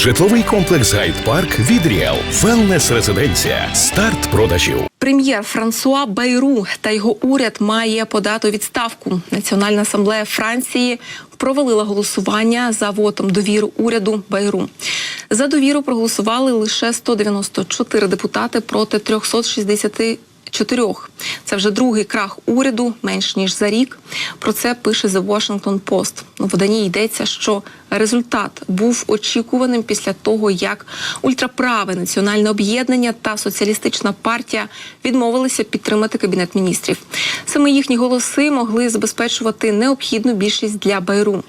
Житловий комплекс Гайд Парк від Ріал. Велнес резиденція. Старт продажів. Прем'єр Франсуа Байру та його уряд має подати відставку. Національна асамблея Франції провалила голосування за вотом довіру уряду Байру. За довіру проголосували лише 194 депутати проти 360 чотирьох. Це вже другий крах уряду менш ніж за рік. Про це пише The Washington Post. У виданні йдеться, що результат був очікуваним після того, як ультраправе національне об'єднання та соціалістична партія відмовилися підтримати кабінет міністрів. Саме їхні голоси могли забезпечувати необхідну більшість для Байру.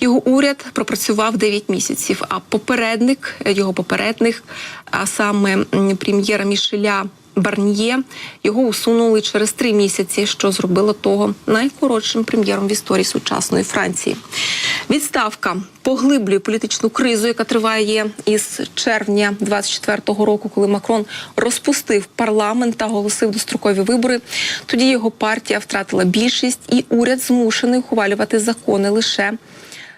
Його уряд пропрацював 9 місяців. А попередник його попередник, а саме прем'єра Мішеля. Барньє його усунули через три місяці, що зробило того найкоротшим прем'єром в історії сучасної Франції. Відставка поглиблює політичну кризу, яка триває із червня 24-го року, коли Макрон розпустив парламент та оголосив дострокові вибори. Тоді його партія втратила більшість, і уряд змушений ухвалювати закони лише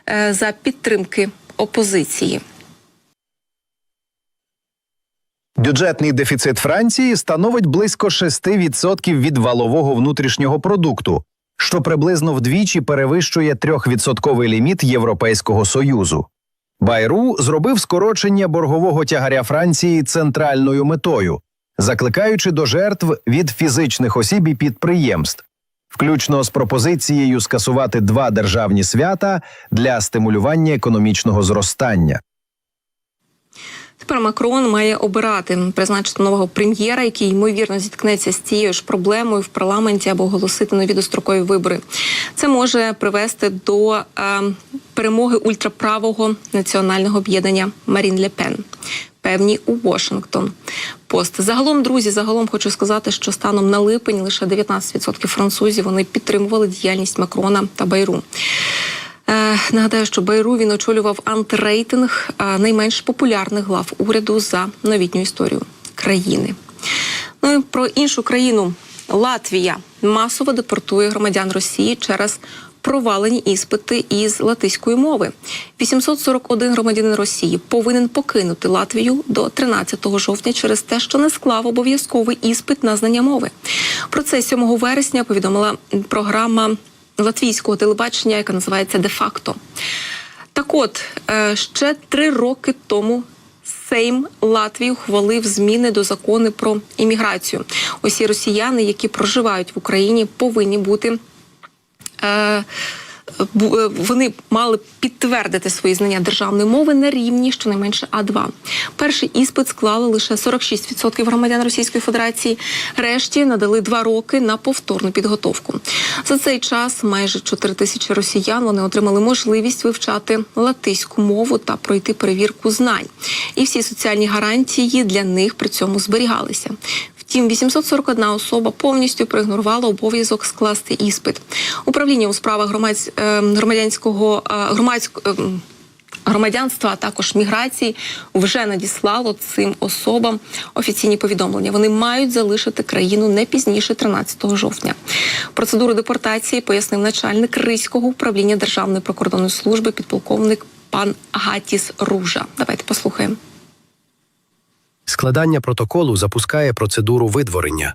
е, за підтримки опозиції. Бюджетний дефіцит Франції становить близько 6% від валового внутрішнього продукту, що приблизно вдвічі перевищує 3% ліміт Європейського союзу. Байру зробив скорочення боргового тягаря Франції центральною метою, закликаючи до жертв від фізичних осіб і підприємств, включно з пропозицією скасувати два державні свята для стимулювання економічного зростання. Тепер Макрон має обирати призначити нового прем'єра, який ймовірно зіткнеться з цією ж проблемою в парламенті або оголосити нові дострокові вибори. Це може привести до е, перемоги ультраправого національного об'єднання Марін Ле Пен. Певні у Вашингтон Пост. Загалом, друзі, загалом хочу сказати, що станом на липень лише 19% французів вони підтримували діяльність Макрона та Байру. Е, нагадаю, що Байру він очолював антирейтинг е, найменш популярних глав уряду за новітню історію країни. Ну і про іншу країну Латвія масово депортує громадян Росії через провалені іспити із латиської мови. 841 громадянин Росії повинен покинути Латвію до 13 жовтня через те, що не склав обов'язковий іспит на знання мови. Про це 7 вересня повідомила програма латвійського телебачення, яка називається Де-факто. Так от, е, ще три роки тому Сейм Латвії ухвалив зміни до закону про імміграцію. Усі росіяни, які проживають в Україні, повинні бути. Е, вони мали підтвердити свої знання державної мови на рівні щонайменше А2. Перший іспит склали лише 46% громадян Російської Федерації. Решті надали два роки на повторну підготовку. За цей час майже 4 тисячі росіян вони отримали можливість вивчати латиську мову та пройти перевірку знань. І всі соціальні гарантії для них при цьому зберігалися. Втім, 841 особа повністю проігнорувала обов'язок скласти іспит. Управління у справах громадсь- е, громадянського е, громадського. е, Громадянства, а також міграції вже надіслало цим особам офіційні повідомлення. Вони мають залишити країну не пізніше 13 жовтня. Процедуру депортації пояснив начальник Ризького управління Державної прикордонної служби, підполковник пан Гатіс Ружа. Давайте послухаємо. Складання протоколу запускає процедуру видворення.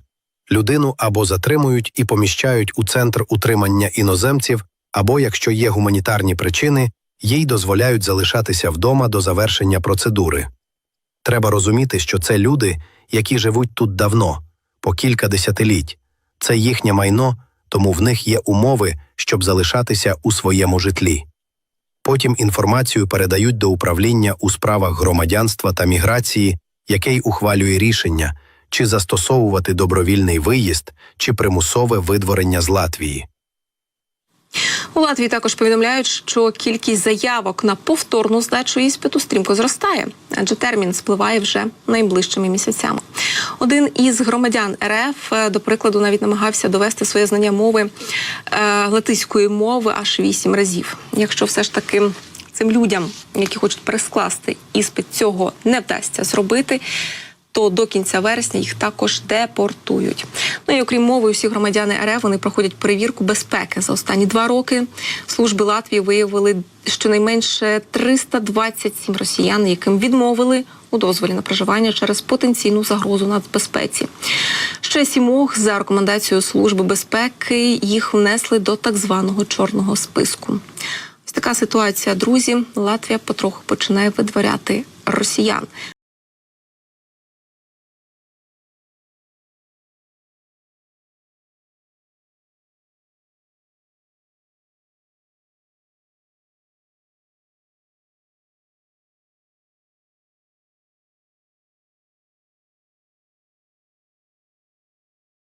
Людину або затримують і поміщають у центр утримання іноземців, або, якщо є гуманітарні причини, їй дозволяють залишатися вдома до завершення процедури. Треба розуміти, що це люди, які живуть тут давно, по кілька десятиліть. Це їхнє майно, тому в них є умови, щоб залишатися у своєму житлі. Потім інформацію передають до управління у справах громадянства та міграції, який ухвалює рішення, чи застосовувати добровільний виїзд, чи примусове видворення з Латвії. У Латвії також повідомляють, що кількість заявок на повторну здачу іспиту стрімко зростає, адже термін спливає вже найближчими місяцями. Один із громадян РФ, е, до прикладу, навіть намагався довести своє знання мови е, латиської мови аж вісім разів. Якщо все ж таки цим людям, які хочуть перескласти іспит, цього не вдасться зробити. то до кінця вересня їх також депортують. Ну і окрім мови, усі громадяни РФ вони проходять перевірку безпеки за останні два роки. Служби Латвії виявили щонайменше 327 росіян, яким відмовили у дозволі на проживання через потенційну загрозу нацбезпеці. Ще сімох за рекомендацією служби безпеки їх внесли до так званого чорного списку. Така ситуація, друзі. Латвія потроху починає видворяти росіян.